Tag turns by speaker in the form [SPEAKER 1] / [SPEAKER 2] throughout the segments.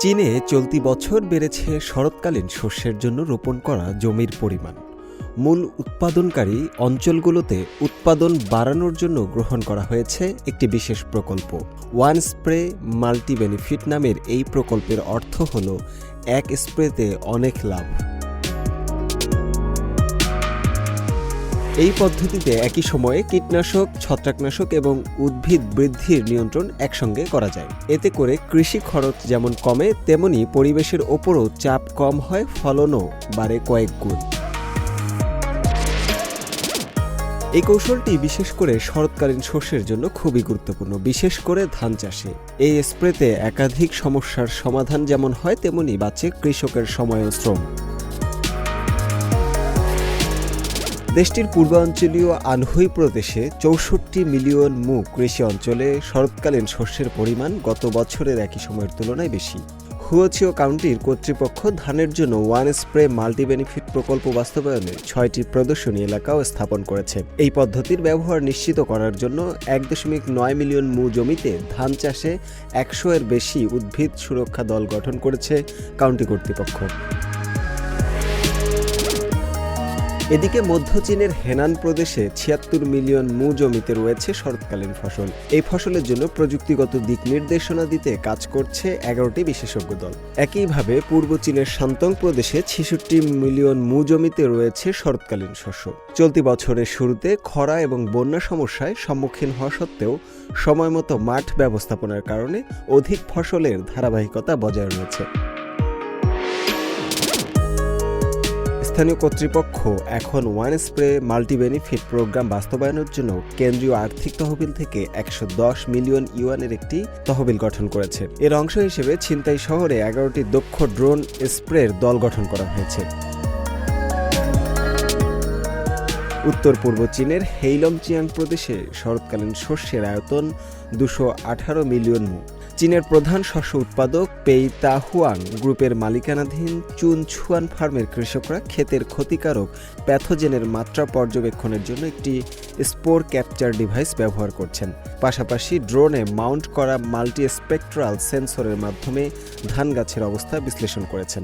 [SPEAKER 1] চীনে চলতি বছর বেড়েছে শরৎকালীন শস্যের জন্য রোপণ করা জমির পরিমাণ। মূল উৎপাদনকারী অঞ্চলগুলোতে উৎপাদন বাড়ানোর জন্য গ্রহণ করা হয়েছে একটি বিশেষ প্রকল্প। ওয়ান স্প্রে মাল্টি বেনিফিট নামের এই প্রকল্পের অর্থ হল এক স্প্রেতে অনেক লাভ। এই পদ্ধতিতে একই সময়ে কীটনাশক, ছত্রাকনাশক এবং উদ্ভিদ বৃদ্ধির নিয়ন্ত্রণ একসঙ্গে করা যায়। এতে করে কৃষি খরচ যেমন কমে, তেমনি পরিবেশের ওপরও চাপ কম হয়, ফলনও বাড়ে কয়েক গুণ। এই কৌশলটি বিশেষ করে শরৎকালীন শস্যের জন্য খুবই গুরুত্বপূর্ণ, বিশেষ করে ধান চাষে। এই স্প্রেতে একাধিক সমস্যার সমাধান যেমন হয়, তেমনি বাঁচে কৃষকের সময় ও শ্রম। দেশটির পূর্বাঞ্চলীয় আনহুই প্রদেশে চৌষট্টি মিলিয়ন মু কৃষি অঞ্চলে শরৎকালীন শস্যের পরিমাণ গত বছরের একই সময়ের তুলনায় বেশি। হুয়াচিও কাউন্টির কর্তৃপক্ষ ধানের জন্য ওয়ান স্প্রে মাল্টি বেনিফিট প্রকল্প বাস্তবায়নে ছয়টি প্রদর্শনী এলাকাও স্থাপন করেছে। এই পদ্ধতির ব্যবহার নিশ্চিত করার জন্য এক দশমিক নয় মিলিয়ন মু জমিতে ধান চাষে একশো এর বেশি উদ্ভিদ সুরক্ষা দল গঠন করেছে কাউন্টি কর্তৃপক্ষ। এদিকে মধ্য চীনের হেনান প্রদেশে ছিয়াত্তর মিলিয়ন মু জমিতে রয়েছে শরৎকালীন ফসল। এই ফসলের জন্য প্রযুক্তিগত দিক নির্দেশনা দিতে কাজ করছে এগারোটি বিশেষজ্ঞ দল। একইভাবে পূর্ব চীনের শান্তং প্রদেশে ছেষট্টি মিলিয়ন মু জমিতে রয়েছে শরৎকালীন শস্য। চলতি বছরের শুরুতে খরা এবং বন্যা সমস্যায় সম্মুখীন হওয়া সত্ত্বেও সময়মতো মাঠ ব্যবস্থাপনার কারণে অধিক ফসলের ধারাবাহিকতা বজায় রয়েছে। স্থানীয় কর্তৃপক্ষ এখন one spray multi benefit programme বাস্তবায়নের জন্য কেন্দ্রীয় আর্থিক তহবিল থেকে একশো মিলিয়ন ইউয়ানের একটি তহবিল গঠন করেছে। এর অংশ হিসেবে ছিনতাই শহরে এগারোটি দক্ষ ড্রোন স্প্রের দল গঠন করা হয়েছে। উত্তর পূর্ব চীনের হেইলম চিয়াং প্রদেশে শরৎকালীন শস্যের আয়তন দুশো আঠারো মিলিয়ন চীনের প্রধান শস্য উৎপাদক পেই তাহুয়াং গ্রুপের মালিকানাধীন চুন ছুয়ান ফার্মের কৃষকরা ক্ষেতের ক্ষতিকারক প্যাথোজেনের মাত্রা পর্যবেক্ষণের জন্য একটি স্পোর ক্যাপচার ডিভাইস ব্যবহার করছেন। পাশাপাশি ড্রোনে মাউন্ট করা মাল্টি স্পেকট্রাল সেন্সরের মাধ্যমে ধান গাছের অবস্থা বিশ্লেষণ করেছেন।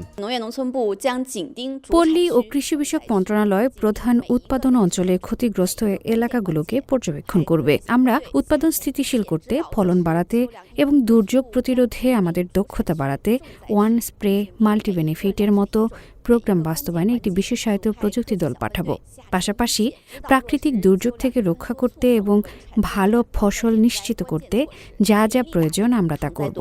[SPEAKER 2] পল্লী ও কৃষি বিষয়ক মন্ত্রণালয় প্রধান উৎপাদন অঞ্চলে ক্ষতিগ্রস্ত এলাকাগুলোকে পর্যবেক্ষণ করবে। আমরা উৎপাদন স্থিতিশীল করতে, ফলন বাড়াতে এবং দুর্যোগ প্রতিরোধে আমাদের দক্ষতা বাড়াতে ওয়ান স্প্রে মাল্টি বেনিফিটের মতো প্রোগ্রাম বাস্তবায়নে একটি বিশেষায়িত প্রযুক্তি দল পাঠাবো পাশাপাশি প্রাকৃতিক দুর্যোগ থেকে রক্ষা করতে এবং ভালো ফসল নিশ্চিত করতে যা যা প্রয়োজন আমরা তা করব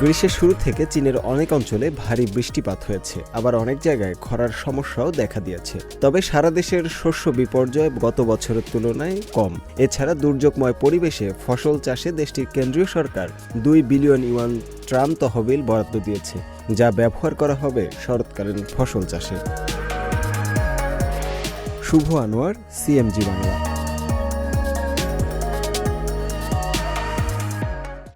[SPEAKER 1] গ্রীষ্মের শুরু থেকে চীনের অনেক অঞ্চলে ভারী বৃষ্টিপাত হয়েছে। আবার অনেক জায়গায় খরার সমস্যাও দেখা দিয়েছে। তবে সারা দেশের শস্য বিপর্যয় গত বছরের তুলনায় কম। এছাড়া দুর্যোগময় পরিবেশে ফসল চাষে দেশটির কেন্দ্রীয় সরকার দুই বিলিয়ন ইউয়ান ট্রাম তহবিল বরাদ্দ দিয়েছে, যা ব্যবহার করা হবে শরৎকালীন ফসল চাষে। শুভ আনোয়ার, সিএমজি বাংলা।